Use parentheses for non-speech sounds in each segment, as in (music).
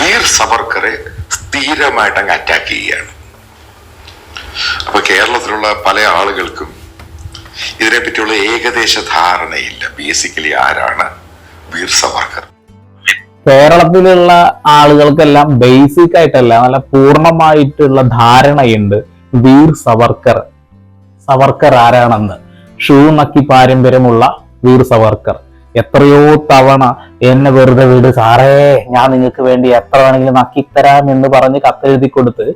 വീർ സവർക്കറെ സ്ഥിരമായിട്ട് അങ്ങ് അറ്റാക്ക് ചെയ്യുകയാണ്. അപ്പൊ കേരളത്തിലുള്ള പല ആളുകൾക്കും ഇതിനെപ്പറ്റിയുള്ള ഏകദേശ ധാരണയില്ല. ബേസിക്കലി ആരാണ് വീർ സവർക്കർ? കേരളത്തിലുള്ള ആളുകൾക്കെല്ലാം ബേസിക് ആയിട്ടല്ല നല്ല പൂർണമായിട്ടുള്ള ധാരണയുണ്ട് വീർ സവർക്കർ. സവർക്കർ ആരാണെന്ന്? ഷൂ നക്കി പാരമ്പര്യമുള്ള വീർ സവർക്കർ. എത്രയോ തവണ എന്നെ വെറുതെ വിട്. സാറേ ഞാൻ നിങ്ങൾക്ക് വേണ്ടി എത്ര വേണമെങ്കിലും നക്കിത്തരാം എന്ന് പറഞ്ഞ് കത്തെഴുതി കൊടുത്ത്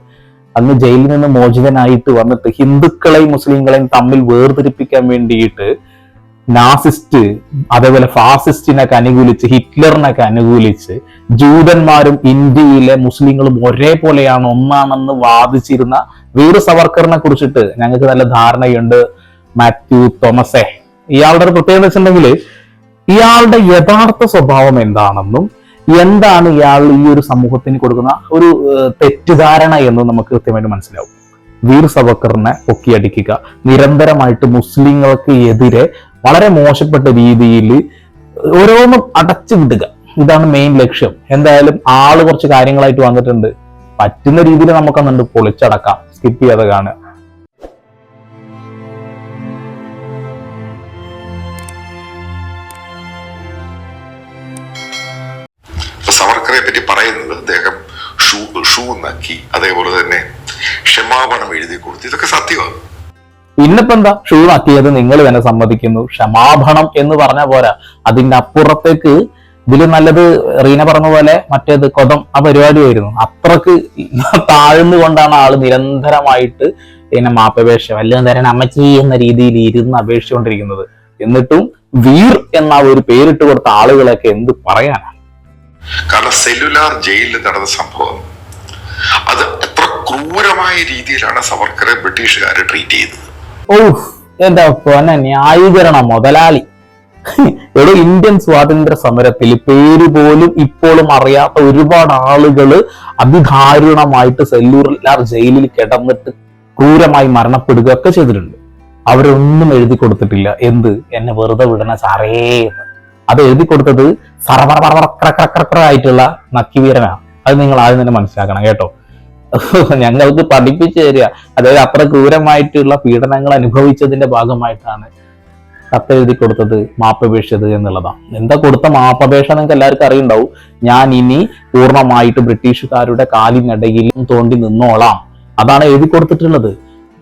അന്ന് ജയിലിൽ നിന്ന് മോചിതനായിട്ട് വന്നിട്ട് ഹിന്ദുക്കളെയും മുസ്ലിങ്ങളെയും തമ്മിൽ വേർതിരിപ്പിക്കാൻ വേണ്ടിയിട്ട് നാസിസ്റ്റ് അതേപോലെ ഫാസിസ്റ്റിനൊക്കെ അനുകൂലിച്ച് ഹിറ്റ്ലറിനൊക്കെ അനുകൂലിച്ച് ജൂതന്മാരും ഇന്ത്യയിലെ മുസ്ലിങ്ങളും ഒരേപോലെയാണ് ഒന്നാണെന്ന് വാദിച്ചിരുന്ന വീർ സവർക്കറിനെ കുറിച്ചിട്ട് ഞങ്ങൾക്ക് നല്ല ധാരണയുണ്ട്. മാത്യു തോമസേ. ഇയാളുടെ ഒരു പ്രത്യേകത വെച്ചിട്ടുണ്ടെങ്കിൽ ഇയാളുടെ യഥാർത്ഥ സ്വഭാവം എന്താണെന്നും എന്താണ് ഇയാൾ ഈ ഒരു സമൂഹത്തിന് കൊടുക്കുന്ന ഒരു തെറ്റിദ്ധാരണ എന്ന് നമുക്ക് കൃത്യമായിട്ട് മനസ്സിലാവും. വീർ സവക്കറിനെ പൊക്കിയടിക്കുക. നിരന്തരമായിട്ട് മുസ്ലിങ്ങൾക്ക് എതിരെ വളരെ മോശപ്പെട്ട രീതിയിൽ ഓരോന്നും അടച്ചു വിടുക. ഇതാണ് മെയിൻ ലക്ഷ്യം. എന്തായാലും ആൾ കുറച്ച് കാര്യങ്ങളായിട്ട് വന്നിട്ടുണ്ട്. പറ്റുന്ന രീതിയിൽ നമുക്കൊന്നുണ്ട് പൊളിച്ചടക്കാം. സ്കിപ്പ് ചെയ്യാതെ കാണുക. നക്കി അതേപോലെ തന്നെ ക്ഷമാപണം എഴുതി കൊടുത്തു. ഇതൊക്കെ സത്യമാണ് ഇന്നിപ്പോ എന്താ? ഷൂ നക്കിയത് നിങ്ങൾ തന്നെ സമ്മതിക്കുന്നു. ക്ഷമാപണം എന്ന് പറഞ്ഞ പോരാ. അതിന്റെ അപ്പുറത്തേക്ക് ഇതിൽ നല്ലത് റീന പറഞ്ഞ പോലെ മറ്റേത് കൊതം ആ പരിപാടിയായിരുന്നു. അത്രയ്ക്ക് താഴ്ന്നുകൊണ്ടാണ് ആൾ നിരന്തരമായിട്ട് പിന്നെ മാപ്പപേക്ഷ വല്ലതും തരാൻ അമ്മച്ചി എന്ന രീതിയിൽ ഇരുന്ന് അപേക്ഷിച്ചുകൊണ്ടിരിക്കുന്നത് എന്നിട്ടും വീർ എന്ന ഒരു പേരിട്ട് കൊടുത്ത ആളുകളൊക്കെ എന്ത് പറയാനാണ് കാരണം സെല്ലുലാർ ജയിലിൽ നടന്ന സംഭവം അത് എത്ര ക്രൂരമായ രീതിയിലാണ് സവർക്കറെ ബ്രിട്ടീഷുകാർ ട്രീറ്റ് ചെയ്തത്. ഓ എന്താ ന്യായീകരണ മുതലാളി. ഇവിടെ ഇന്ത്യൻ സ്വാതന്ത്ര്യ സമരത്തിൽ പേര് പോലും ഇപ്പോഴും അറിയാത്ത ഒരുപാട് ആളുകൾ അതിദാരുണമായിട്ട് സെല്ലൂർ ജയിലിൽ കിടന്നിട്ട് ക്രൂരമായി മരണപ്പെടുക ഒക്കെ ചെയ്തിട്ടുണ്ട്. അവരൊന്നും എഴുതി കൊടുത്തിട്ടില്ല. എന്ത്? എന്നെ വെറുതെ വിടണ സാറേ അത് എഴുതി കൊടുത്തത് സർവർ ആയിട്ടുള്ള നക്കിവീരനാണ് അത് നിങ്ങൾ ആദ്യം തന്നെ മനസ്സിലാക്കണം കേട്ടോ. (laughs) ഞങ്ങൾക്ക് പഠിപ്പിച്ചു തരിക. അതായത് അത്ര ക്രൂരമായിട്ടുള്ള പീഡനങ്ങൾ അനുഭവിച്ചതിന്റെ ഭാഗമായിട്ടാണ് കത്തെഴുതി കൊടുത്തത് മാപ്പപേക്ഷിച്ചത് എന്നുള്ളതാണ്. എന്താ കൊടുത്ത മാപ്പപേക്ഷ നിങ്ങൾക്ക് എല്ലാവർക്കും അറിയുണ്ടാവും. ഞാൻ ഇനി പൂർണമായിട്ട് ബ്രിട്ടീഷുകാരുടെ കാലിനിടയിൽ തോണ്ടി നിന്നോളാം. അതാണ് എഴുതി കൊടുത്തിട്ടുള്ളത്.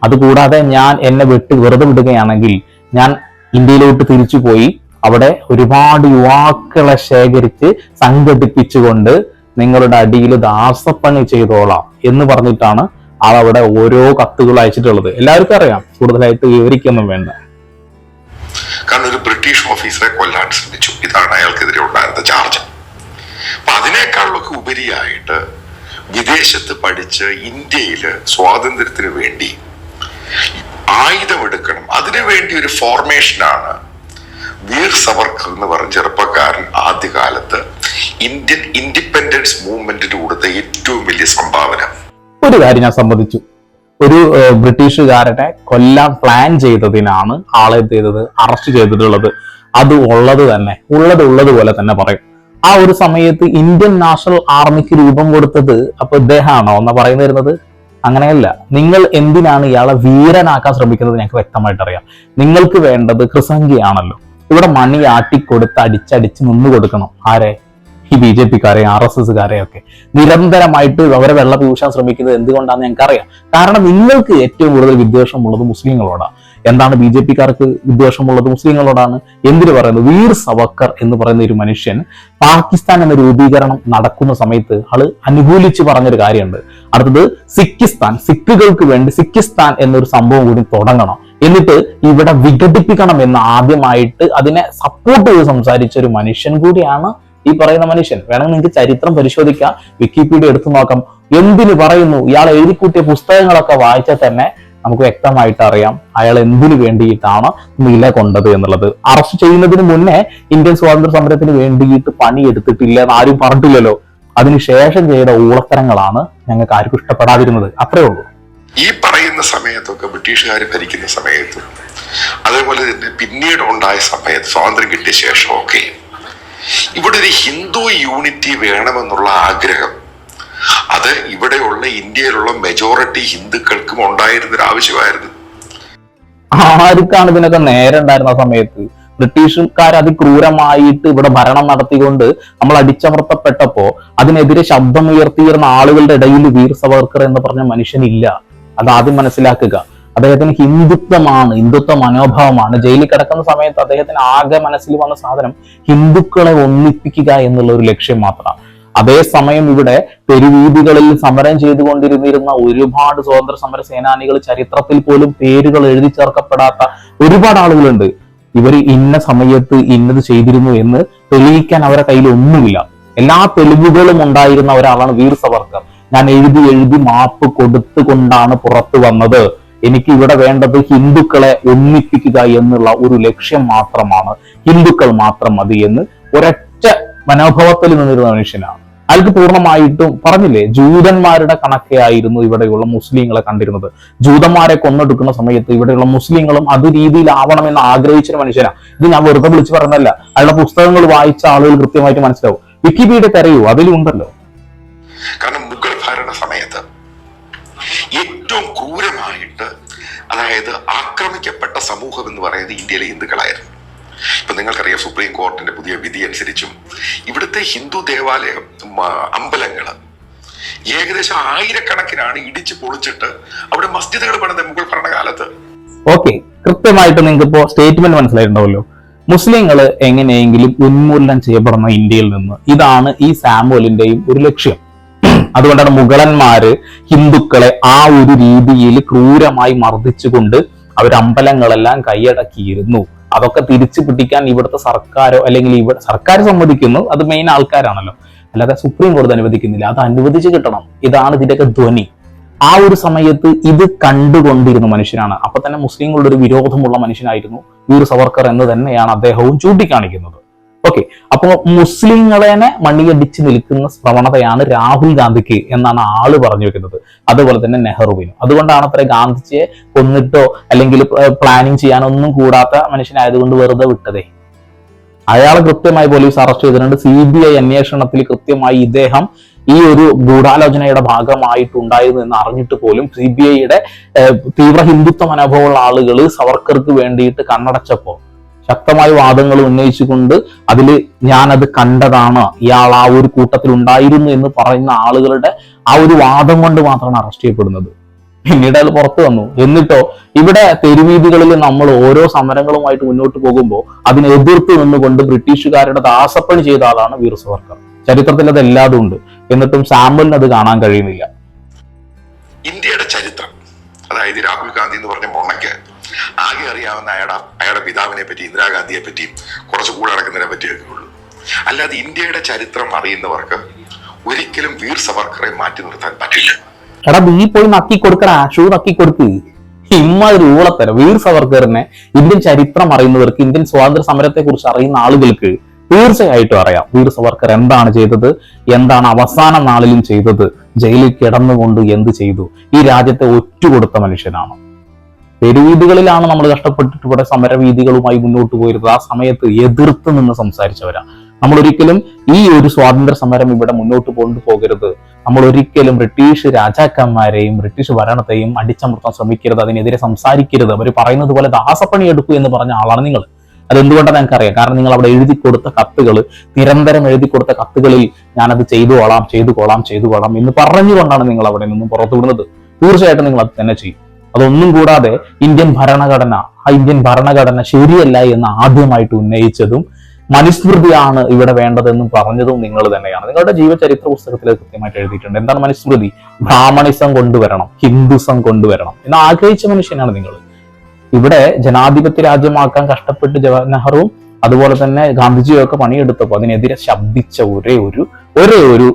അതുകൂടാതെ ഞാൻ എന്നെ വിട്ട് വെറുതെ വിടുകയാണെങ്കിൽ ഞാൻ ഇന്ത്യയിലോട്ട് തിരിച്ചു പോയി അവിടെ ഒരുപാട് യുവാക്കളെ ശേഖരിച്ച് സംഘടിപ്പിച്ചുകൊണ്ട് നിങ്ങളുടെ അടിയിൽ ദാസപ്പണി ചെയ്തോളാം എന്ന് പറഞ്ഞിട്ടാണ് ആൾ അവിടെ ഓരോ കത്തുകൾ അയച്ചിട്ടുള്ളത്. എല്ലാവർക്കും അറിയാം കൂടുതലായിട്ട് വിവരിക്കൊന്നും വേണ്ട. കാരണം ഒരു ബ്രിട്ടീഷ് ഓഫീസറെ കൊല്ലാൻ ശ്രമിച്ചു. ഇതാണ് അയാൾക്കെതിരെ ഉണ്ടായിരുന്ന ചാർജ് അപ്പൊ അതിനേക്കാളൊക്കെ ഉപരിയായിട്ട് വിദേശത്ത് പഠിച്ച് ഇന്ത്യയിൽ സ്വാതന്ത്ര്യത്തിന് വേണ്ടി ആയുധമെടുക്കണം. അതിനുവേണ്ടി ഒരു ഫോർമേഷനാണ് വീർ സവർക്കർ എന്ന് പറഞ്ഞ ചെറുപ്പക്കാരൻ ആദ്യകാലത്ത് ഇന്ത്യൻ ഇൻഡിപെൻഡൻസ് മൂവ്മെന്റിന് കൊടുത്ത ഏറ്റവും വലിയ സംഭാവന. ഒരു കാര്യം ഞാൻ സമ്മതിച്ചു. ഒരു ബ്രിട്ടീഷുകാരനെ കൊല്ലാൻ പ്ലാൻ ചെയ്തതിനാണ് ആളെ ചെയ്തത്? അറസ്റ്റ് ചെയ്തിട്ടുള്ളത്. അത് ഉള്ളത് തന്നെ ഉള്ളത് ഉള്ളത് പോലെ തന്നെ പറയും. ആ ഒരു സമയത്ത് ഇന്ത്യൻ നാഷണൽ ആർമിക്ക് രൂപം കൊടുത്തത് അപ്പൊ ഇദ്ദേഹമാണോ എന്നാ പറയുന്നു വരുന്നത്? അങ്ങനെയല്ല. നിങ്ങൾ എന്തിനാണ് ഇയാളെ വീരനാക്കാൻ ശ്രമിക്കുന്നത് ഞങ്ങൾക്ക് വ്യക്തമായിട്ട് അറിയാം. നിങ്ങൾക്ക് വേണ്ടത് കൃസംഖിയാണല്ലോ ഇവിടെ മണി ആട്ടിക്കൊടുത്ത് അടിച്ചടിച്ച് നിന്ന് കൊടുക്കണം. ആരെ? ഈ ബി ജെ പിക്കാരെ ആർ എസ് എസ്സുകാരെ ഒക്കെ നിരന്തരമായിട്ട് അവരെ വെള്ളം പൂശാൻ ശ്രമിക്കുന്നത് എന്തുകൊണ്ടാണെന്ന് ഞങ്ങൾക്ക് അറിയാം കാരണം നിങ്ങൾക്ക് ഏറ്റവും കൂടുതൽ വിദ്വേഷമുള്ളത് മുസ്ലിങ്ങളോടാണ് എന്താണ് ബി ജെ പിക്കാർക്ക് വിദ്വേഷമുള്ളത് മുസ്ലിങ്ങളോടാണ്? എന്തിനു പറയുന്നത്? വീർ സവക്കർ എന്ന് പറയുന്ന ഒരു മനുഷ്യൻ പാകിസ്ഥാൻ എന്ന രൂപീകരണം നടക്കുന്ന സമയത്ത് ആൾ അനുകൂലിച്ച് പറഞ്ഞൊരു കാര്യമുണ്ട്. അടുത്തത് സിഖിസ്ഥാൻ സിഖുകൾക്ക് വേണ്ടി സിഖിസ്ഥാൻ എന്നൊരു സംഭവം കൂടി തുടങ്ങണം. എന്നിട്ട് ഇവിടെ വിഘടിപ്പിക്കണം എന്ന് ആദ്യമായിട്ട് അതിനെ സപ്പോർട്ട് ചെയ്ത് സംസാരിച്ച ഒരു മനുഷ്യൻ കൂടിയാണ് ഈ പറയുന്ന മനുഷ്യൻ. വേണമെങ്കിൽ നിങ്ങൾക്ക് ചരിത്രം പരിശോധിക്കാം വിക്കിപീഡിയ എടുത്തു നോക്കാം. എന്തിനു പറയുന്നു? ഇയാൾ എഴുതിക്കൂട്ടിയ പുസ്തകങ്ങളൊക്കെ വായിച്ചാൽ തന്നെ നമുക്ക് വ്യക്തമായിട്ട് അറിയാം അയാൾ എന്തിനു വേണ്ടിയിട്ടാണ് നില കൊണ്ടത് എന്നുള്ളത്. അറസ്റ്റ് ചെയ്യുന്നതിന് മുന്നേ ഇന്ത്യൻ സ്വാതന്ത്ര്യ സമരത്തിന് വേണ്ടിയിട്ട് പണിയെടുത്തിട്ടില്ല എന്ന് ആരും പറഞ്ഞിട്ടില്ലല്ലോ. അതിനുശേഷം ചെയ്ത ഊളത്തരങ്ങളാണ് ഞങ്ങൾക്ക് ആർക്കും ഇഷ്ടപ്പെടാതിരുന്നത്. അത്രേ ഉള്ളൂ. ഈ പറയുന്ന സമയത്തൊക്കെ ബ്രിട്ടീഷുകാർ ഭരിക്കുന്ന സമയത്ത് അതേപോലെ തന്നെ പിന്നീട് ഉണ്ടായ സമയത്ത് സ്വാതന്ത്ര്യം കിട്ടിയ ശേഷമൊക്കെ ഇവിടെ ഒരു ഹിന്ദു യൂണിറ്റി വേണമെന്നുള്ള ആഗ്രഹം. അത് ഇവിടെയുള്ള ഇന്ത്യയിലുള്ള മെജോറിറ്റി ഹിന്ദുക്കൾക്കും ഉണ്ടായിരുന്ന ഒരു ആവശ്യമായിരുന്നു. ആർക്കാണ് ഇതിനൊക്കെ നേരെ ഉണ്ടായിരുന്ന സമയത്ത്? ബ്രിട്ടീഷുകാർ അതിക്രൂരമായിട്ട് ഇവിടെ ഭരണം നടത്തിക്കൊണ്ട് നമ്മൾ അടിച്ചമർത്തപ്പെട്ടപ്പോ അതിനെതിരെ ശബ്ദമുയർത്തിയിരുന്ന ആളുകളുടെ ഇടയിൽ വീർ സവർക്കർ എന്ന് പറഞ്ഞ മനുഷ്യനില്ല. അത് ആദ്യം മനസ്സിലാക്കുക. അദ്ദേഹത്തിന് ഹിന്ദുത്വമാണ് ഹിന്ദുത്വ മനോഭാവമാണ്. ജയിലിൽ കിടക്കുന്ന സമയത്ത് അദ്ദേഹത്തിന് ആകെ മനസ്സിൽ വന്ന സാധനം ഹിന്ദുക്കളെ ഒന്നിപ്പിക്കുക എന്നുള്ള ഒരു ലക്ഷ്യം മാത്രമാണ്. അതേസമയം ഇവിടെ തെരുവീതികളിൽ സമരം ചെയ്തുകൊണ്ടിരുന്നിരുന്ന ഒരുപാട് സ്വാതന്ത്ര്യ സമര സേനാനികൾ ചരിത്രത്തിൽ പോലും പേരുകൾ എഴുതി ചേർക്കപ്പെടാത്ത ഒരുപാട് ആളുകളുണ്ട്. ഇവർ ഇന്ന സമയത്ത് ഇന്നത് ചെയ്തിരുന്നു എന്ന് തെളിയിക്കാൻ അവരുടെ കയ്യിൽ ഒന്നുമില്ല. എല്ലാ തെളിവുകളും ഉണ്ടായിരുന്ന ഒരാളാണ് വീർ സവർക്കർ ഞാൻ എഴുതി എഴുതി മാപ്പ് കൊടുത്തുകൊണ്ടാണ് പുറത്തു വന്നത്. എനിക്ക് ഇവിടെ വേണ്ടത് ഹിന്ദുക്കളെ ഒന്നിപ്പിക്കുക എന്നുള്ള ഒരു ലക്ഷ്യം മാത്രമാണ്. ഹിന്ദുക്കൾ മാത്രം മതി എന്ന് ഒരൊറ്റ മനോഭാവത്തിൽ നിന്നിരുന്ന മനുഷ്യനാണ്. അയാൾക്ക് പൂർണമായിട്ടും പറഞ്ഞില്ലേ ജൂതന്മാരുടെ കണക്കെ ആയിരുന്നു ഇവിടെയുള്ള മുസ്ലിങ്ങളെ കണ്ടിരുന്നത്. ജൂതന്മാരെ കൊന്നെടുക്കുന്ന സമയത്ത് ഇവിടെയുള്ള മുസ്ലിങ്ങളും അത് രീതിയിലാവണമെന്ന് ആഗ്രഹിച്ചൊരു മനുഷ്യനാണ്. ഇത് ഞാൻ വെറുതെ വിളിച്ചു പറഞ്ഞല്ല അയാളുടെ പുസ്തകങ്ങൾ വായിച്ച ആളുകൾ കൃത്യമായിട്ട് മനസ്സിലാവും. വിക്കിപീഡിയ തെരയൂ അതിലുണ്ടല്ലോ. അതായത് ആക്രമിക്കപ്പെട്ട സമൂഹം എന്ന് പറയുന്നത് ഇന്ത്യയിലെ ഹിന്ദുക്കളായിരുന്നു. ഇപ്പൊ നിങ്ങൾക്കറിയാം സുപ്രീം കോടതിന്റെ പുതിയ വിധി അനുസരിച്ചും ഇവിടുത്തെ ഹിന്ദു ദേവാലയം അമ്പലങ്ങൾ ഏകദേശം ആയിരക്കണക്കിനാണ് ഇടിച്ച് പൊളിച്ചിട്ട് അവിടെ മസ്ജിദുകൾ പണിത മുഗൾ ഭരണകാലത്ത്. ഓക്കെ കൃത്യമായിട്ട് നിങ്ങൾക്ക് ഇപ്പോ സ്റ്റേറ്റ്മെന്റ് മനസ്സിലായിട്ടുണ്ടാവല്ലോ മുസ്ലിങ്ങൾ എങ്ങനെയെങ്കിലും ഉന്മൂലനം ചെയ്യപ്പെടുന്ന ഇന്ത്യയിൽ നിന്ന്. ഇതാണ് ഈ സാമുവലിന്റെയും ഒരു ലക്ഷ്യം. അതുകൊണ്ടാണ് മുഗളന്മാര് ഹിന്ദുക്കളെ ആ ഒരു രീതിയിൽ ക്രൂരമായി മർദ്ദിച്ചുകൊണ്ട് അവർ അമ്പലങ്ങളെല്ലാം കൈയടക്കിയിരുന്നു. അതൊക്കെ തിരിച്ചു പിടിക്കാൻ ഇവിടുത്തെ സർക്കാരോ അല്ലെങ്കിൽ ഇവിടെ സർക്കാർ സമ്മതിക്കുന്നു. അത് മെയിൻ ആൾക്കാരാണല്ലോ. അല്ലാതെ സുപ്രീം കോടതി അനുവദിക്കുന്നില്ല. അത് അനുവദിച്ചു കിട്ടണം. ഇതാണ് ഇതിന്റെയൊക്കെ ധ്വനി. ആ ഒരു സമയത്ത് ഇത് കണ്ടുകൊണ്ടിരുന്ന മനുഷ്യനാണ്. അപ്പൊ തന്നെ മുസ്ലിങ്ങളുടെ ഒരു വിരോധമുള്ള മനുഷ്യനായിരുന്നു വീർ സവർക്കർ എന്ന് തന്നെയാണ് അദ്ദേഹവും ചൂണ്ടിക്കാണിക്കുന്നത്. ഓക്കെ അപ്പോൾ മുസ്ലിങ്ങളെ മണിയടിച്ച് നിൽക്കുന്ന പ്രവണതയാണ് രാഹുൽ ഗാന്ധിക്ക് എന്നാണ് ആൾ പറഞ്ഞു വെക്കുന്നത്. അതുപോലെ തന്നെ നെഹ്റുവിനും. അതുകൊണ്ടാണ് അത്ര ഗാന്ധിജിയെ കൊന്നിട്ടോ അല്ലെങ്കിൽ പ്ലാനിങ് ചെയ്യാനൊന്നും കൂടാത്ത മനുഷ്യനായതുകൊണ്ട് വെറുതെ വിട്ടതേ. അയാളെ കൃത്യമായി പോലീസ് അറസ്റ്റ് ചെയ്തിട്ടുണ്ട്. സി ബി ഐ അന്വേഷണത്തിൽ കൃത്യമായി ഇദ്ദേഹം ഈ ഒരു ഗൂഢാലോചനയുടെ ഭാഗമായിട്ടുണ്ടായിരുന്നു എന്ന് അറിഞ്ഞിട്ട് പോലും സി ബി ഐയുടെ തീവ്ര ഹിന്ദുത്വ മനോഭാവമുള്ള ആളുകൾ സവർക്കർക്ക് വേണ്ടിയിട്ട് കണ്ണടച്ചപ്പോ ശക്തമായ വാദങ്ങൾ ഉന്നയിച്ചുകൊണ്ട് അതിൽ ഞാനത് കണ്ടതാണ്. ഇയാൾ ആ ഒരു കൂട്ടത്തിൽ ഉണ്ടായിരുന്നു എന്ന് പറയുന്ന ആളുകളുടെ ആ ഒരു വാദം കൊണ്ട് മാത്രമാണ് അറസ്റ്റ് ചെയ്യപ്പെടുന്നത്. പിന്നീട് അത് പുറത്തു വന്നു. എന്നിട്ടോ ഇവിടെ തെരുവീതികളിൽ നമ്മൾ ഓരോ സമരങ്ങളുമായിട്ട് മുന്നോട്ട് പോകുമ്പോൾ അതിനെ എതിർത്ത് നിന്നുകൊണ്ട് ബ്രിട്ടീഷുകാരുടെ ദാസപ്പണി ചെയ്ത ആളാണ് വീർ സവർക്കർ. ചരിത്രത്തിൽ അത് എല്ലാതും ഉണ്ട്. എന്നിട്ടും സാമ്പിളിന് അത് കാണാൻ കഴിയുന്നില്ല. ഇന്ത്യയുടെ ചരിത്രം അതായത് രാഹുൽ ഗാന്ധി എന്ന് പറഞ്ഞ മൊണ്ണയ്ക്ക് ആകെ അറിയാവുന്ന അയാളുടെ അയാളുടെ പിതാവിനെ പറ്റി ഇന്ദിരാഗാന്ധിയെ പറ്റി കുറച്ച് കൂടെ നടക്കുന്നതിനെ പറ്റിയൊക്കെ ഉള്ളൂ. അല്ലാതെ ഇന്ത്യയുടെ ചരിത്രം അറിയുന്നവർക്ക് ഒരിക്കലും വീർ സവർക്കറെ മാറ്റി നിർത്താൻ പറ്റില്ല. എടാ നീ പോയി നക്കി കൊടുക്കടാ ഷൂ നക്കി കൊടുക്ക്. ഇമ്മാതിരി ഊളത്തരം വീർ സവർക്കറിനെ ഇന്ത്യൻ ചരിത്രം അറിയുന്നവർക്ക് ഇന്ത്യൻ സ്വാതന്ത്ര്യ സമരത്തെ കുറിച്ച് അറിയുന്ന ആളുകൾക്ക് തീർച്ചയായിട്ടും അറിയാം വീർ സവർക്കർ എന്താണ് ചെയ്തത് എന്താണ് അവസാന നാളിലും ചെയ്തത് ജയിലിൽ കിടന്നുകൊണ്ട് എന്ത് ചെയ്തു. ഈ രാജ്യത്തെ ഒറ്റുകൊടുത്ത മനുഷ്യനാണ്. തെരുവീതികളിലാണ് നമ്മൾ കഷ്ടപ്പെട്ടിട്ട് ഇവിടെ സമരവീതികളുമായി മുന്നോട്ട് പോയിരുന്നത്. ആ സമയത്ത് എതിർത്ത് നിന്ന് സംസാരിച്ചവരാ. നമ്മൾ ഒരിക്കലും ഈ ഒരു സ്വാതന്ത്ര്യ സമരം ഇവിടെ മുന്നോട്ട് കൊണ്ടുപോകരുത് നമ്മൾ ഒരിക്കലും ബ്രിട്ടീഷ് രാജാക്കന്മാരെയും ബ്രിട്ടീഷ് ഭരണത്തെയും അടിച്ചമർത്താൻ ശ്രമിക്കരുത്. അതിനെതിരെ സംസാരിക്കരുത്. അവർ പറയുന്നത് പോലെ ദാസപ്പണി എടുക്കൂ എന്ന് പറഞ്ഞ ആളാണ് നിങ്ങൾ. അതെന്തുകൊണ്ടാണ് ഞങ്ങൾക്ക് അറിയാം കാരണം നിങ്ങൾ അവിടെ എഴുതി കൊടുത്ത കത്തുകൾ നിരന്തരം എഴുതി കൊടുത്ത കത്തുകളിൽ ഞാനത് ചെയ്തു കൊള്ളാം ചെയ്തു കൊള്ളാം ചെയ്തു കൊള്ളാം എന്ന് പറഞ്ഞുകൊണ്ടാണ് നിങ്ങൾ അവിടെ നിന്നും പുറത്തു വിടുന്നത് തീർച്ചയായിട്ടും നിങ്ങൾ അത് തന്നെ ചെയ്യും. അതൊന്നും കൂടാതെ ഇന്ത്യൻ ഭരണഘടന ആ ഇന്ത്യൻ ഭരണഘടന ശരിയല്ല എന്ന് ആദ്യമായിട്ട് ഉന്നയിച്ചതും മനുസ്മൃതിയാണ് ഇവിടെ വേണ്ടതെന്നും പറഞ്ഞതും നിങ്ങൾ തന്നെയാണ്. നിങ്ങളുടെ ജീവചരിത്ര പുസ്തകത്തിൽ കൃത്യമായിട്ട് എഴുതിയിട്ടുണ്ട്. എന്താണ് മനുസ്മൃതി? ബ്രാഹ്മണിസം കൊണ്ടുവരണം ഹിന്ദുസം കൊണ്ടുവരണം എന്ന് ആഗ്രഹിച്ച മനുഷ്യനാണ് നിങ്ങൾ. ഇവിടെ ജനാധിപത്യ രാജ്യമാക്കാൻ കഷ്ടപ്പെട്ട് ജവഹർനെഹ്റുവും അതുപോലെ തന്നെ ഗാന്ധിജിയും ഒക്കെ പണിയെടുത്തപ്പോൾ അതിനെതിരെ ശബ്ദിച്ച ഒരേ ഒരു ഒരേ ഒരു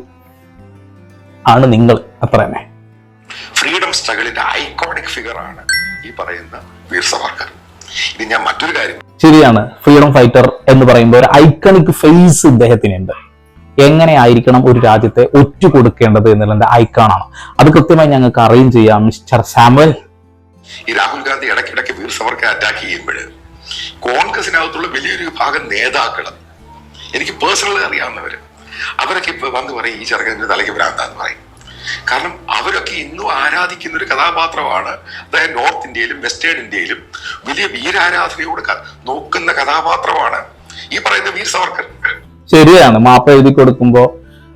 ആണ് നിങ്ങൾ. അത്ര തന്നെ ഫ്രീഡം സ്ട്രഗിളിന്റെ ഐക്കോണിക് ഫിഗർ ആണ് ഈ പറയുന്ന വീർ സവർക്കർ. ഇനി ഞാൻ മറ്റൊരു കാര്യം. ശരിയാണ് ഫ്രീഡം ഫൈറ്റർ എന്ന് പറയുമ്പോൾ ഒരു ഐക്കണിക് ഫേസ് ഇദ്ദേഹത്തിനുണ്ട്. എങ്ങനെയായിരിക്കണം ഒരു രാജ്യത്തെ ഒറ്റ കൊടുക്കേണ്ടത് എന്നുള്ളതിന്റെ ഐക്കണാണ്. അത് കൃത്യമായി ഞങ്ങൾക്ക് അറിയും ചെയ്യാം മിസ്റ്റർ സാമുവൽ. ഈ രാഹുൽ ഗാന്ധി ഇടയ്ക്കിടയ്ക്ക് വീർ സവർക്കർ അറ്റാക്ക് ചെയ്യുമ്പോൾ കോൺഗ്രസിനകത്തുള്ള വലിയൊരു വിഭാഗം നേതാക്കൾ എനിക്ക് പേഴ്സണലി അറിയാവുന്നവര് അവരൊക്കെ ഇപ്പൊ വന്ന് പറയും ഈ ചെറുക്കന്റെ തലയ്ക്ക് ഭ്രാന്താന്ന് പറയും. കാരണം അവരൊക്കെ ഇന്നും ആരാധിക്കുന്ന ഒരു കഥാപാത്രമാണ്. അതായത് നോർത്ത് ഇന്ത്യയിലും വെസ്റ്റേൺ ഇന്ത്യയിലും വലിയ വീരാരാധനയോട് നോക്കുന്ന കഥാപാത്രമാണ് ഈ പറയുന്ന വീർ സവർക്കർ. ശരിയാണ്. മാപ്പ് എഴുതി കൊടുക്കുമ്പോൾ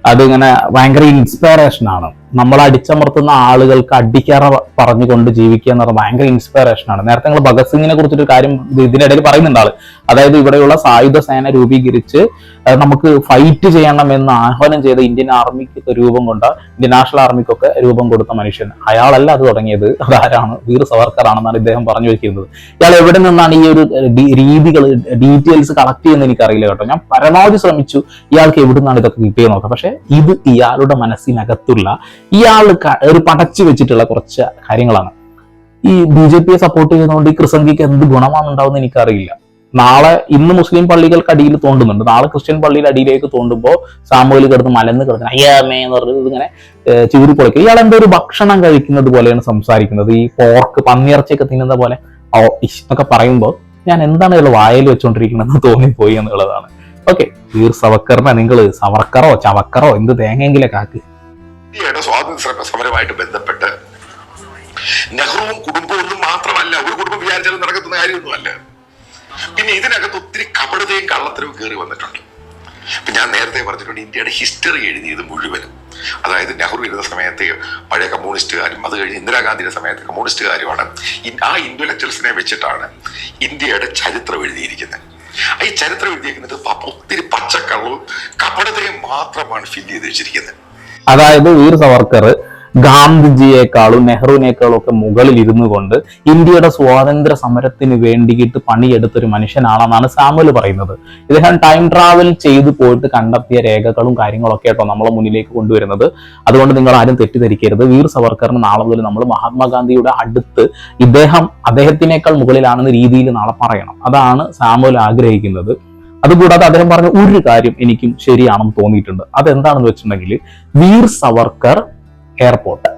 അതിങ്ങനെ ഭയങ്കര ഇൻസ്പിറേഷൻ ആണ്. നമ്മൾ അടിച്ചമർത്തുന്ന ആളുകൾക്ക് അടിക്കാറ പറഞ്ഞുകൊണ്ട് ജീവിക്കുക എന്ന് പറഞ്ഞാൽ ഭയങ്കര ഇൻസ്പിറേഷൻ ആണ്. നേരത്തെ നിങ്ങൾ ഭഗത് സിംഗിനെ കുറിച്ചൊരു കാര്യം ഇത് ഇതിനിടയിൽ പറയുന്നുണ്ട് ആൾ. അതായത് ഇവിടെയുള്ള സായുധ സേന രൂപീകരിച്ച് നമുക്ക് ഫൈറ്റ് ചെയ്യണം എന്ന് ആഹ്വാനം ചെയ്ത ഇന്ത്യൻ ആർമിക്ക് രൂപം കൊണ്ട ഇന്ത്യൻ നാഷണൽ ആർമിക്കൊക്കെ രൂപം കൊടുത്ത മനുഷ്യൻ. അയാളല്ല അത് തുടങ്ങിയത്. അതാരാണ്? വീർ സവർക്കർ ആണെന്നാണ് ഇദ്ദേഹം പറഞ്ഞു വെക്കുന്നത് ഇയാൾ എവിടെ നിന്നാണ് ഈ ഒരു രീതികൾ ഡീറ്റെയിൽസ് കളക്ട് ചെയ്യുന്നത് എനിക്കറിയില്ല കേട്ടോ. ഞാൻ പരമാവധി ശ്രമിച്ചു ഇയാൾക്ക് എവിടെ നിന്നാണ് ഇതൊക്കെ കിട്ടിയത് നോക്കാം. പക്ഷെ ഇത് ഇയാളുടെ മനസ്സിനകത്തുള്ള ഇയാൾ ഒരു പടച്ചു വെച്ചിട്ടുള്ള കുറച്ച് കാര്യങ്ങളാണ്. ഈ ബി ജെ പിയെ സപ്പോർട്ട് ചെയ്യുന്നതുകൊണ്ട് ഈ ക്രിസംഗിക്ക് എന്ത് ഗുണമാണ് ഉണ്ടാവുന്ന എനിക്കറിയില്ല. നാളെ ഇന്ന് മുസ്ലിം പള്ളികൾക്ക് അടിയിൽ തോണ്ടുന്നുണ്ട്. നാളെ ക്രിസ്ത്യൻ പള്ളിയുടെ അടിയിലേക്ക് തോണ്ടുമ്പോൾ സാമൂഹിക കിടന്ന് മലന്ന് കിടക്കുന്ന അയ്യാമേ എന്ന് പറഞ്ഞത് ഇതിങ്ങനെ ഏഹ്, ചീറി പൊളിക്കും. ഇയാൾ എന്തോ ഒരു ഭക്ഷണം കഴിക്കുന്നത് പോലെയാണ് സംസാരിക്കുന്നത്. ഈ പോർക്ക് പന്നിയിറച്ചിയൊക്കെ തിന്നുന്ന പോലെ ഓ ഇഷ് എന്നൊക്കെ പറയുമ്പോൾ ഞാൻ എന്താണ് ഇയാൾ വായിൽ വെച്ചോണ്ടിരിക്കണമെന്ന് തോന്നിപ്പോയി എന്നുള്ളതാണ്. ഓക്കെ വീർ സവക്കറിനെ നിങ്ങൾ സവർക്കറോ ചവക്കറോ എന്ത് തേങ്ങയെങ്കിലൊക്കെ ആക്ക്. ഇന്ത്യയുടെ സ്വാതന്ത്ര്യ സമരമായിട്ട് ബന്ധപ്പെട്ട് നെഹ്റുവും കുടുംബവും ഒന്നും മാത്രമല്ല ഒരു കുടുംബം വിചാരിച്ചാലും നടക്കുന്ന കാര്യമൊന്നുമല്ല. പിന്നെ ഇതിനകത്ത് ഒത്തിരി കപടതയും കള്ളത്തരവും കയറി വന്നിട്ടുണ്ട്. ഞാൻ നേരത്തെ പറഞ്ഞിട്ടുണ്ട് ഇന്ത്യയുടെ ഹിസ്റ്ററി എഴുതിയത് മുഴുവനും. അതായത് നെഹ്റു ഇരുന്ന സമയത്ത് പഴയ കമ്മ്യൂണിസ്റ്റുകാരും അത് കഴിഞ്ഞ് ഇന്ദിരാഗാന്ധിയുടെ സമയത്ത് കമ്മ്യൂണിസ്റ്റുകാരുമാണ് ആ ഇന്റലക്ച്വൽസിനെ വെച്ചിട്ടാണ് ഇന്ത്യയുടെ ചരിത്രം എഴുതിയിരിക്കുന്നത്. ഈ ചരിത്രം എഴുതിയിരിക്കുന്നത് ഒത്തിരി പച്ചക്കള്ളവും കപടതയും മാത്രമാണ് ഫില്ല് ചെയ്ത് വെച്ചിരിക്കുന്നത്. അതായത് വീർ സവർക്കർ ഗാന്ധിജിയേക്കാളും നെഹ്റുവിനേക്കാളും ഒക്കെ മുകളിൽ ഇരുന്നു കൊണ്ട് ഇന്ത്യയുടെ സ്വാതന്ത്ര്യ സമരത്തിന് വേണ്ടിയിട്ട് പണിയെടുത്തൊരു മനുഷ്യനാണെന്നാണ് സാമുൽ പറയുന്നത്. ഇദ്ദേഹം ടൈം ട്രാവൽ ചെയ്തു പോയിട്ട് കണ്ടെത്തിയ രേഖകളും കാര്യങ്ങളൊക്കെ ആട്ടോ നമ്മളെ മുന്നിലേക്ക് കൊണ്ടുവരുന്നത്. അതുകൊണ്ട് നിങ്ങൾ ആരും തെറ്റിദ്ധരിക്കരുത്. വീർ സവർക്കറിന് നാളെ മുതൽ നമ്മൾ മഹാത്മാഗാന്ധിയുടെ അടുത്ത് ഇദ്ദേഹം അദ്ദേഹത്തിനേക്കാൾ മുകളിലാണെന്ന രീതിയിൽ നാളെ പറയണം. അതാണ് സാമുൽ ആഗ്രഹിക്കുന്നത്. അതുകൂടാതെ അദ്ദേഹം പറഞ്ഞ ഒരു കാര്യം എനിക്കും ശരിയാണെന്ന് തോന്നിയിട്ടുണ്ട്. അതെന്താണെന്ന് വെച്ചിട്ടുണ്ടെങ്കിൽ വീർ സവർക്കർ എയർപോർട്ട്.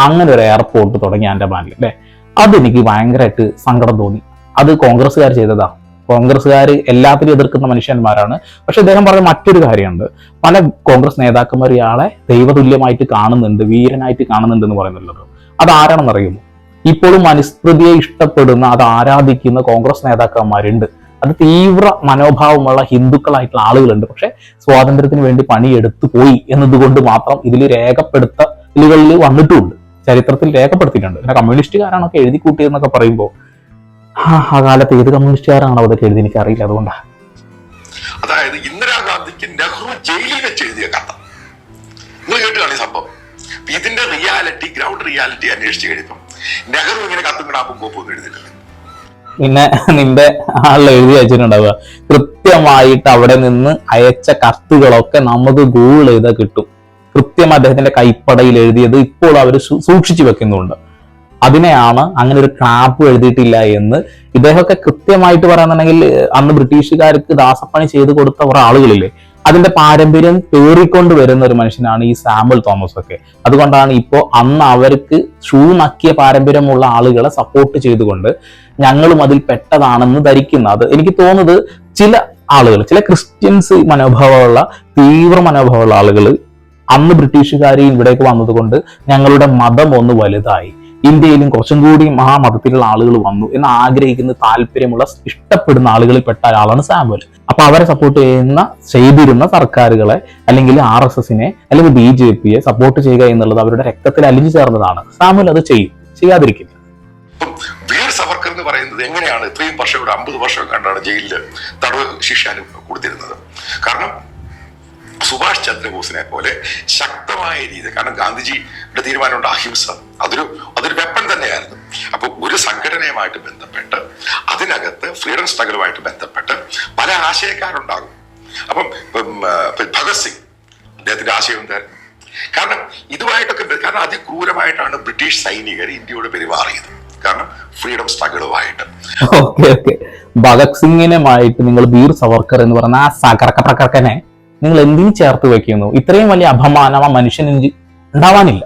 അങ്ങനെ ഒരു എയർപോർട്ട് തുടങ്ങി ആൻഡമാനിൽ അല്ലെ? അതെനിക്ക് ഭയങ്കരമായിട്ട് സങ്കടം തോന്നി. അത് കോൺഗ്രസ്സുകാർ ചെയ്തതാ. കോൺഗ്രസ്സുകാർ എല്ലാത്തിനും എതിർക്കുന്ന മനുഷ്യന്മാരാണ്. പക്ഷെ അദ്ദേഹം പറഞ്ഞ മറ്റൊരു കാര്യമുണ്ട്. പല കോൺഗ്രസ് നേതാക്കന്മാർ ഇയാളെ ദൈവതുല്യമായിട്ട് കാണുന്നുണ്ട് വീരനായിട്ട് കാണുന്നുണ്ട് എന്ന് പറയുന്നുള്ളത്. അത് ആരാണെന്ന് അറിയുമോ ഇപ്പോഴും മനുസ്മൃതിയെ ഇഷ്ടപ്പെടുന്ന അത് ആരാധിക്കുന്ന കോൺഗ്രസ് നേതാക്കന്മാരുണ്ട്. അത് തീവ്ര മനോഭാവമുള്ള ഹിന്ദുക്കളായിട്ടുള്ള ആളുകളുണ്ട്. പക്ഷെ സ്വാതന്ത്ര്യത്തിന് വേണ്ടി പണിയെടുത്തു പോയി എന്നതുകൊണ്ട് മാത്രം ഇതിൽ രേഖപ്പെടുത്തലുകളിൽ വന്നിട്ടുമുണ്ട് ചരിത്രത്തിൽ രേഖപ്പെടുത്തിയിട്ടുണ്ട്. പിന്നെ കമ്മ്യൂണിസ്റ്റുകാരാണൊക്കെ എഴുതി കൂട്ടിയെന്നൊക്കെ പറയുമ്പോൾ ആ കാലത്ത് ഏത് കമ്മ്യൂണിസ്റ്റുകാരാണോ അതൊക്കെ എഴുതി എനിക്ക് അറിയില്ല അതുകൊണ്ടാണ് അതായത് ഇന്ദിരാഗാന്ധിക്ക് നെഹ്റു ജയിലിൽ വെച്ച് എഴുതിയ കഥ. നിങ്ങൾ കേട്ടുകാണ് ഈ സംഭവം? ഇതിന്റെ റിയാലിറ്റി ഗ്രൗണ്ട് റിയാലിറ്റി അന്വേഷിച്ച് കഴിയുമ്പം നെഹ്റു ഇങ്ങനെ കത്തും കിടാപ്പും കോപ്പൊന്നും എഴുതിയിട്ടില്ല. പിന്നെ നിന്റെ ആളിൽ എഴുതി അയച്ചിട്ടുണ്ടാവുക കൃത്യമായിട്ട് അവിടെ നിന്ന് അയച്ച കത്തുകളൊക്കെ നമുക്ക് ഗൂഗിൾ ചെയ്താൽ കിട്ടും. കൃത്യം അദ്ദേഹത്തിന്റെ കൈപ്പടയിൽ എഴുതിയത് ഇപ്പോൾ അവർ സൂക്ഷിച്ചു വെക്കുന്നുണ്ട്. അതിനെയാണ് അങ്ങനെ ഒരു ക്ലാപ്പ് എഴുതിയിട്ടില്ല എന്ന് ഇദ്ദേഹമൊക്കെ കൃത്യമായിട്ട് പറയാന്നുണ്ടെങ്കിൽ അന്ന് ബ്രിട്ടീഷുകാർക്ക് ദാസപ്പണി ചെയ്തു കൊടുത്ത കുറെ ആളുകളില്ലേ അതിന്റെ പാരമ്പര്യം പേറിക്കൊണ്ട് വരുന്ന ഒരു മനുഷ്യനാണ് ഈ സാമ്പിൾ തോമസ് ഒക്കെ. അതുകൊണ്ടാണ് ഇപ്പോൾ അന്ന് അവർക്ക് ഷൂ നക്കിയ പാരമ്പര്യമുള്ള ആളുകളെ സപ്പോർട്ട് ചെയ്തുകൊണ്ട് ഞങ്ങളും അതിൽ പെട്ടതാണെന്ന് ധരിക്കുന്ന അത് എനിക്ക് തോന്നുന്നത് ചില ആളുകൾ ചില ക്രിസ്ത്യൻസ് മനോഭാവമുള്ള തീവ്ര മനോഭാവമുള്ള ആളുകൾ അന്ന് ബ്രിട്ടീഷുകാർ ഇവിടേക്ക് വന്നതുകൊണ്ട് ഞങ്ങളുടെ മതം ഒന്ന് വലുതായി. ഇന്ത്യയിലും കുറച്ചും കൂടി ആ മതത്തിലുള്ള ആളുകൾ വന്നു എന്ന് ആഗ്രഹിക്കുന്ന താല്പര്യമുള്ള ഇഷ്ടപ്പെടുന്ന ആളുകളിൽ പെട്ട ആളാണ് സാമുവൽ. അപ്പൊ അവരെ സപ്പോർട്ട് ചെയ്യുന്ന ചെയ്തിരുന്ന സർക്കാരുകളെ അല്ലെങ്കിൽ ആർ എസ് എസിനെ അല്ലെങ്കിൽ ബി ജെ പിയെ സപ്പോർട്ട് ചെയ്യുക എന്നുള്ളത് അവരുടെ രക്തത്തിൽ അലിഞ്ഞു ചേർന്നതാണ്. സാമുവൽ അത് ചെയ്യും. ചെയ്യാതിരിക്കില്ല. പറയുന്നത് എങ്ങനെയാണ് ഇത്രയും വർഷം ഇവിടെ അമ്പത് വർഷം കണ്ടാണ് ജയിലിൽ തടവ് ശിക്ഷ കൊടുത്തിരുന്നത്. കാരണം സുഭാഷ് ചന്ദ്രബോസിനെ പോലെ ശക്തമായ രീതി കാരണം ഗാന്ധിജിയുടെ തീരുമാനമുണ്ട് അഹിംസ. അതൊരു അതൊരു വെപ്പൺ തന്നെയായിരുന്നു. അപ്പൊ ഒരു സംഘടനയുമായിട്ട് ബന്ധപ്പെട്ട് അതിനകത്ത് ഫ്രീഡം സ്ട്രഗിളുമായിട്ട് ബന്ധപ്പെട്ട് പല ആശയക്കാരുണ്ടാകും. അപ്പം ഭഗത് സിംഗ് അദ്ദേഹത്തിന്റെ ആശയം എന്തായിരുന്നു? കാരണം ഇതുമായിട്ടൊക്കെ കാരണം അതിക്രൂരമായിട്ടാണ് ബ്രിട്ടീഷ് സൈനികർ ഇന്ത്യയോട് പെരുമാറിയത്. കാരണം ഫ്രീഡം സ്ട്രഗിളുമായിട്ട് ഓക്കെ ഓക്കെ ഭഗത് സിംഗിനുമായിട്ട് നിങ്ങൾ വീർ സവർക്കർ എന്ന് പറഞ്ഞ ആ സകർക്ക പ്രകർക്കനെ നിങ്ങൾ എന്തിനു ചേർത്ത് വെക്കുന്നു ഇത്രയും വലിയ അപമാനം ആ മനുഷ്യന് ഉണ്ടാവാനില്ല.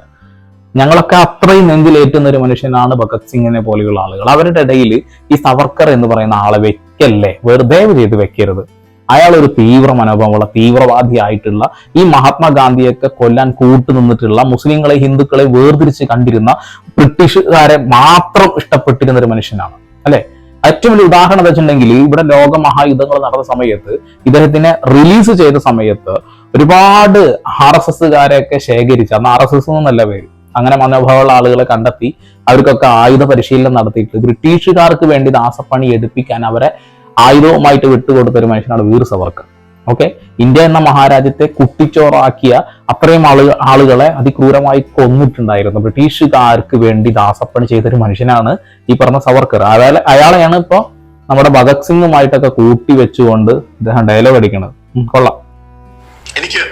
ഞങ്ങളൊക്കെ അത്രയും നെഞ്ചിലേറ്റുന്ന ഒരു മനുഷ്യനാണ് ഭഗത് സിംഗിനെ പോലെയുള്ള ആളുകൾ. അവരുടെ ഇടയിൽ ഈ സവർക്കർ എന്ന് പറയുന്ന ആളെ വെക്കല്ലേ? വെറുതെ ചെയ്ത് വെക്കരുത്. അയാൾ ഒരു തീവ്ര മനോഭാവമുള്ള തീവ്രവാദിയായിട്ടുള്ള ഈ മഹാത്മാഗാന്ധിയൊക്കെ കൊല്ലാൻ കൂട്ടുനിന്നിട്ടുള്ള മുസ്ലിങ്ങളെ ഹിന്ദുക്കളെ വേർതിരിച്ച് കണ്ടിരുന്ന ബ്രിട്ടീഷുകാരെ മാത്രം ഇഷ്ടപ്പെട്ടിരുന്ന ഒരു മനുഷ്യനാണ്. അല്ലെ? ഏറ്റവും വലിയ ഉദാഹരണം എന്താ വെച്ചിട്ടുണ്ടെങ്കിൽ ഇവിടെ ലോക മഹായുദ്ധങ്ങൾ നടന്ന സമയത്ത് ഇദ്ദേഹത്തിനെ റിലീസ് ചെയ്ത സമയത്ത് ഒരുപാട് ആർ എസ് എസ്സുകാരെയൊക്കെ ശേഖരിച്ച് അന്ന് ആർ എസ് എസ് എന്നല്ല പേര് അങ്ങനെ മനോഭാവമുള്ള ആളുകളെ കണ്ടെത്തി അവർക്കൊക്കെ ആയുധ പരിശീലനം നടത്തിയിട്ട് ബ്രിട്ടീഷുകാർക്ക് വേണ്ടി ദാസപ്പണി എടുപ്പിക്കാൻ അവരെ ആയുധവുമായിട്ട് വിട്ടുകൊടുത്ത ഒരു മനുഷ്യനാണ് വീർ സവർക്കർ ഓക്കെ ഇന്ത്യ എന്ന മഹാരാജ്യത്തെ കുട്ടിച്ചോറാക്കിയ അത്രയും ആളുകൾ ആളുകളെ അതിക്രൂരമായി കൊന്നിട്ടുണ്ടായിരുന്നു. ബ്രിട്ടീഷുകാർക്ക് വേണ്ടി ദാസപ്പണി ചെയ്തൊരു മനുഷ്യനാണ് ഈ പറഞ്ഞ സവർക്കർ അതായത് അയാളെയാണ് ഇപ്പൊ നമ്മുടെ ഭഗത് സിംഗുമായിട്ടൊക്കെ കൂട്ടി വെച്ചുകൊണ്ട് ഇദ്ദേഹം ഡയലോഗ് അടിക്കുന്നത് കൊള്ളാം. എനിക്ക്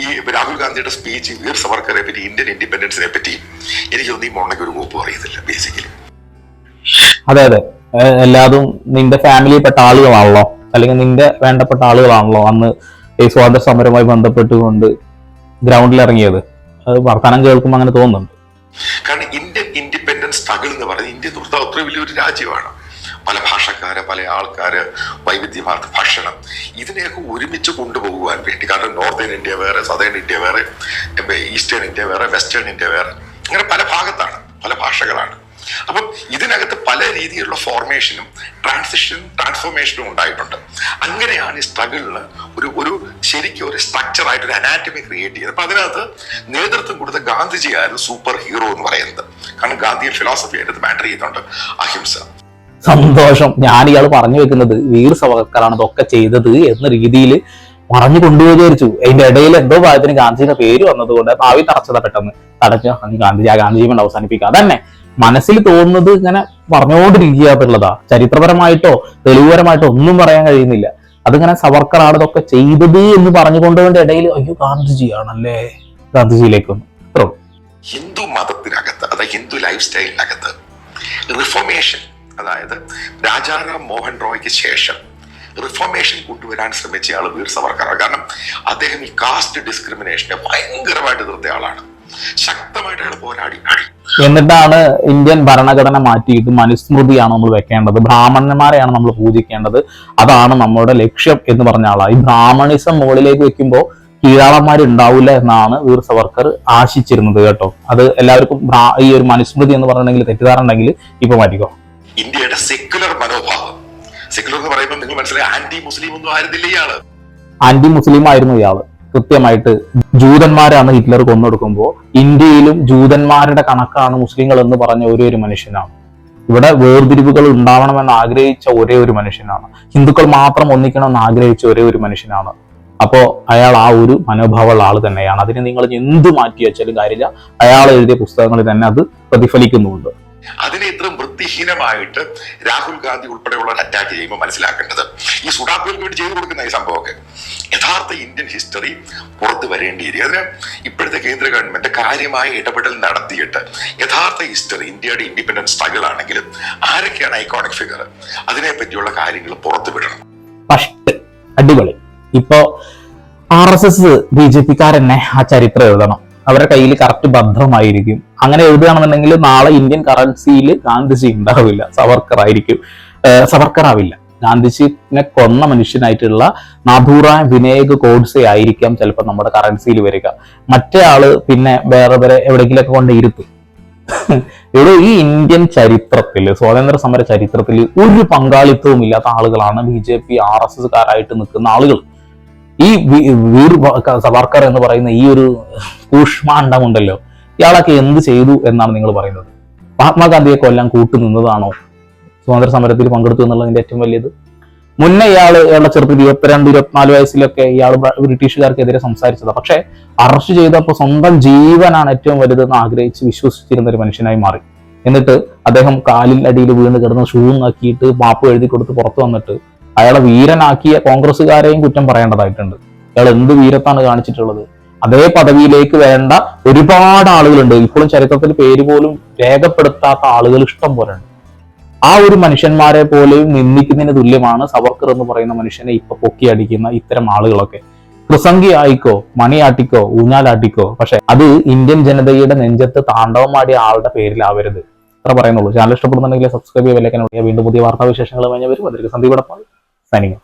ഈ രാഹുൽ ഗാന്ധിയുടെ സ്പീച്ച് വീർ സവർക്കറെ പറ്റി ഇന്ത്യൻ ഇൻഡിപെൻഡൻസിനെ പറ്റി എനിക്ക് തോന്നുന്നു ഈ മോണയ്ക്ക് ഒരു കോപ്പ് അറിയത്തില്ല ബേസിക്കലി അതെ അതെ. എല്ലാതും നിന്റെ ഫാമിലിയിൽപ്പെട്ട ആളുകളാണല്ലോ. അല്ലെങ്കിൽ നിന്റെ വേണ്ടപ്പെട്ട ആളുകളാണല്ലോ അന്ന് ഈ സ്വാതന്ത്ര്യ സമരവുമായി ബന്ധപ്പെട്ടുകൊണ്ട് ഗ്രൗണ്ടിൽ ഇറങ്ങിയത് അത് വർത്തമാനം കേൾക്കുമ്പോൾ അങ്ങനെ തോന്നുന്നുണ്ട്. കാരണം ഇന്ത്യ ഇൻഡിപെൻഡൻസ് സ്ട്രഗിൾ എന്ന് പറയുന്നത് ഇന്ത്യ തൊടുത്ത അത്ര വലിയൊരു രാജ്യമാണ്. പല ഭാഷക്കാര് പല ആൾക്കാര് വൈവിധ്യമാർന്ന ഭക്ഷണം. ഇതിനെയൊക്കെ ഒരുമിച്ച് കൊണ്ടുപോകുവാൻ വേണ്ടി കാരണം നോർത്തേൺ ഇന്ത്യ വേറെ സതേൺ ഇന്ത്യ വേറെ ഈസ്റ്റേൺ ഇന്ത്യ വേറെ വെസ്റ്റേൺ ഇന്ത്യ വേറെ അങ്ങനെ പല ഭാഗത്താണ് പല ഭാഷകളാണ്. അപ്പം ഇതിനകത്ത് പല രീതിയിലുള്ള ഫോർമേഷനും ട്രാൻസിഷനും ട്രാൻസ്ഫോർമേഷനും ഉണ്ടായിട്ടുണ്ട്. അങ്ങനെയാണ് ഈ സ്ട്രഗിളിന് ഒരു ഒരു ശരിക്കും ഒരു സ്ട്രക്ചർ ആയിട്ട് ഒരു അനാറ്റമി ക്രിയേറ്റ് ചെയ്തത് അപ്പൊ അതിനകത്ത് നേതൃത്വം കൊടുത്ത ഗാന്ധിജി ആയിരുന്നു സൂപ്പർ ഹീറോ എന്ന് പറയുന്നത്. കാരണം ഗാന്ധിയൻ ഫിലോസഫി ആയിട്ട് മാറ്റർ ചെയ്യുന്നുണ്ട്. അഹിംസ. സന്തോഷം. ഞാൻ ഇയാൾ പറഞ്ഞു വെക്കുന്നത് വീർ സവർക്കറാണ് ഇതൊക്കെ ചെയ്തത് എന്ന രീതിയിൽ പറഞ്ഞു കൊണ്ടുപോയി വിചാരിച്ചു. അതിന്റെ ഇടയിൽ എന്തോ ഭാഗത്തിന് ഗാന്ധിജിയുടെ പേര് വന്നതുകൊണ്ട് ഭാവി തടച്ചതാ പെട്ടെന്ന്. തടച്ചു ഗാന്ധിജി ആ ഗാന്ധിജി കൊണ്ട് അവസാനിപ്പിക്കുക. അതന്നെ മനസ്സിൽ തോന്നുന്നത് ഇങ്ങനെ പറഞ്ഞുകൊണ്ടിരിക്കുക എന്നുള്ളതാ ചരിത്രപരമായിട്ടോ തെളിവുപരമായിട്ടോ ഒന്നും പറയാൻ കഴിയുന്നില്ല. അതിങ്ങനെ സവർക്കറാണ് ഇതൊക്കെ ചെയ്തത് എന്ന് പറഞ്ഞുകൊണ്ടുകൊണ്ട് ഇടയിൽ അയ്യോ ഗാന്ധിജിയാണല്ലേ? ഗാന്ധിജിയിലേക്ക് വന്നു. അത്രേ ഉള്ളൂ. ഹിന്ദു മതത്തിനകത്ത് അതായത് ഹിന്ദു ലൈഫ് സ്റ്റൈലിനകത്ത് റിഫോർമേഷൻ അതായത് രാജാറാം മോഹൻ റോയ്ക്ക് ശേഷം റിഫോർമേഷൻ കൊണ്ടുവരാൻ ശ്രമിച്ച ആൾ വീർ സവർക്കറാണ്. കാരണം അദ്ദേഹം ഈ കാസ്റ്റ് ഡിസ്ക്രിമിനേഷനെ ഭയങ്കരമായിട്ട് എതിർത്ത ആളാണ്. ശക്തമായിട്ട് അയാൾ പോരാടി. എന്നിട്ടാണ് ഇന്ത്യൻ ഭരണഘടന മാറ്റിയിട്ട് മനുസ്മൃതിയാണ് നമ്മൾ വെക്കേണ്ടത്? ബ്രാഹ്മണന്മാരെയാണ് നമ്മൾ പൂജിക്കേണ്ടത്. അതാണ് നമ്മുടെ ലക്ഷ്യം എന്ന് പറഞ്ഞ ആളാണ്. ഈ ബ്രാഹ്മണിസം മുകളിലേക്ക് വെക്കുമ്പോൾ കീഴാളന്മാർ ഉണ്ടാവില്ല എന്നാണ് വീർ സവർക്കർ ആശിച്ചിരുന്നത് കേട്ടോ. അത് എല്ലാവർക്കും ഈ ഒരു മനുസ്മൃതി എന്ന് പറഞ്ഞിട്ടുണ്ടെങ്കിൽ തെറ്റിദ്ധാരണ ഉണ്ടെങ്കിൽ ഇപ്പൊ മാറ്റിക്കോ. ഇന്ത്യയുടെ സെക്യുലർ സെക്യുലർ എന്ന് പറയുമ്പോൾ നിങ്ങൾ മനസ്സിലായി ആന്റി മുസ്ലിം ഒന്നും ആയിരുന്നില്ല ഇയാൾ. ആന്റി മുസ്ലിം ആയിരുന്നു ഇയാൾ. കൃത്യമായിട്ട് ജൂതന്മാരാണ് ഹിറ്റ്ലർ കൊന്നൊടുക്കുമ്പോൾ ഇന്ത്യയിലും ജൂതന്മാരുടെ കണക്കാണ് മുസ്ലിങ്ങൾ എന്ന് പറഞ്ഞ ഒരേ ഒരു മനുഷ്യനാണ്. ഇവിടെ വേർതിരിവുകൾ ഉണ്ടാവണമെന്ന് ആഗ്രഹിച്ച ഒരേ ഒരു മനുഷ്യനാണ്. ഹിന്ദുക്കൾ മാത്രം ഒന്നിക്കണമെന്ന് ആഗ്രഹിച്ച ഒരേ ഒരു മനുഷ്യനാണ്. അപ്പോ അയാൾ ആ ഒരു മനോഭാവമുള്ള ആൾ തന്നെയാണ്. അതിന് നിങ്ങൾ എന്ത് മാറ്റി വെച്ചാലും കാര്യമില്ല. അയാൾ എഴുതിയ പുസ്തകങ്ങളിൽ തന്നെ അത് പ്രതിഫലിക്കുന്നുണ്ട്. അതിനെ ഇത്രയും വൃത്തിഹീനമായിട്ട് രാഹുൽ ഗാന്ധി ഉൾപ്പെടെയുള്ള അറ്റാക്ക് ചെയ്യുമ്പോൾ മനസ്സിലാക്കേണ്ടത് ഈ സുഡാപ്പികൾക്ക് വേണ്ടി ചെയ്തു കൊടുക്കുന്ന ഈ സംഭവമൊക്കെ. യഥാർത്ഥ ഇന്ത്യൻ ഹിസ്റ്ററി പുറത്തു വരേണ്ടിയിരിക്കും അതിന് ഇപ്പോഴത്തെ കേന്ദ്ര ഗവൺമെന്റ് കാര്യമായ ഇടപെടൽ നടത്തിയിട്ട് യഥാർത്ഥ ഹിസ്റ്ററി ഇന്ത്യയുടെ ഇൻഡിപെൻഡൻസ് സ്ട്രഗിൾ ആണെങ്കിലും ആരൊക്കെയാണ് ഐക്കോണിക് ഫിഗർ അതിനെ പറ്റിയുള്ള കാര്യങ്ങൾ പുറത്തു വിടണം. അടിപൊളി. ഇപ്പോ R S S B J പിക്കാരെന്നെ ആ ചരിത്രം എഴുതണം. അവരുടെ കയ്യിൽ കറക്റ്റ് ബദ്ധമായിരിക്കും അങ്ങനെ എഴുതുകയാണെന്നുണ്ടെങ്കിൽ നാളെ ഇന്ത്യൻ കറൻസിയിൽ ഗാന്ധിജി ഉണ്ടാവില്ല. സവർക്കർ ആയിരിക്കും സവർക്കർ ആവില്ല ഗാന്ധിജിനെ കൊന്ന മനുഷ്യനായിട്ടുള്ള നാഥൂറാം വിനയക് ഗോഡ്സെ ആയിരിക്കാം ചിലപ്പോൾ നമ്മുടെ കറൻസിയിൽ വരിക. മറ്റേ ആൾ പിന്നെ വേറെ വേറെ എവിടെയെങ്കിലൊക്കെ കൊണ്ട് ഇരുത്തും. ഇവിടെ ഈ ഇന്ത്യൻ ചരിത്രത്തിൽ സ്വാതന്ത്ര്യ സമര ചരിത്രത്തിൽ ഒരു പങ്കാളിത്തവും ഇല്ലാത്ത ആളുകളാണ് B J P R S എസ്കാരായിട്ട് നിൽക്കുന്ന ആളുകൾ. ഈ വീർ സവർക്കർ എന്ന് പറയുന്ന ഈ ഒരു കൂഷ്മാണ്ഡമുണ്ടല്ലോ ഇയാളൊക്കെ എന്ത് ചെയ്തു എന്നാണ് നിങ്ങൾ പറയുന്നത്? മഹാത്മാഗാന്ധിയെ കൊല്ലാൻ കൂട്ടുനിന്നതാണോ സ്വാതന്ത്ര്യ സമരത്തിൽ പങ്കെടുത്തു എന്നുള്ളതിന്റെ ഏറ്റവും വലിയത്? മുന്നേ ഇയാൾ ഇയാളുടെ ചെറുപ്പത്തിൽ ഇരുപത്തിരണ്ട് ഇരുപത്തിനാല് വയസ്സിലൊക്കെ ഇയാൾ ബ്രിട്ടീഷുകാർക്കെതിരെ സംസാരിച്ചത്. പക്ഷെ അറസ്റ്റ് ചെയ്തപ്പോൾ സ്വന്തം ജീവനാണ് ഏറ്റവും വലുതെന്ന് ആഗ്രഹിച്ച് വിശ്വസിച്ചിരുന്ന ഒരു മനുഷ്യനായി മാറി. എന്നിട്ട് അദ്ദേഹം കാലിൽ അടിയിൽ വീണ് കിടന്ന് ഷൂ നോക്കിയിട്ട് മാപ്പ് എഴുതി കൊടുത്ത് പുറത്തു വന്നിട്ട് അയാളെ വീരനാക്കിയ കോൺഗ്രസ്സുകാരെയും കുറ്റം പറയേണ്ടതായിട്ടുണ്ട്. അയാൾ എന്ത് വീരത്താണ് കാണിച്ചിട്ടുള്ളത്? അതേ പദവിയിലേക്ക് വേണ്ട ഒരുപാട് ആളുകളുണ്ട്. ഇപ്പോഴും ചരിത്രത്തിൽ പേര് പോലും രേഖപ്പെടുത്താത്ത ആളുകൾ ഇഷ്ടം പോലെ ഉണ്ട് ആ ഒരു മനുഷ്യന്മാരെ പോലെയും നിന്ദിക്കുന്നതിന് തുല്യമാണ് സവർക്കർ എന്ന് പറയുന്ന മനുഷ്യനെ ഇപ്പൊ പൊക്കി അടിക്കുന്ന ഇത്തരം ആളുകളൊക്കെ. പ്രസംഗി ആയിക്കോ മണിയാട്ടിക്കോ ഊഞ്ഞാലാട്ടിക്കോ പക്ഷെ അത് ഇന്ത്യൻ ജനതയുടെ നെഞ്ചത്ത് താണ്ഡവമാടിയ ആളുടെ പേരിലാവരുത്. അത്ര പറയുന്നുള്ളൂ. ചാനൽ ഇഷ്ടപ്പെടുന്നുണ്ടെങ്കിൽ സബ്സ്ക്രൈബ് ചെയ്യാൻ വീണ്ടും പുതിയ വാർത്താവിശേഷങ്ങൾ കഴിഞ്ഞ വരും അതിലേക്ക് സന്ദീപ് സൈനിങ്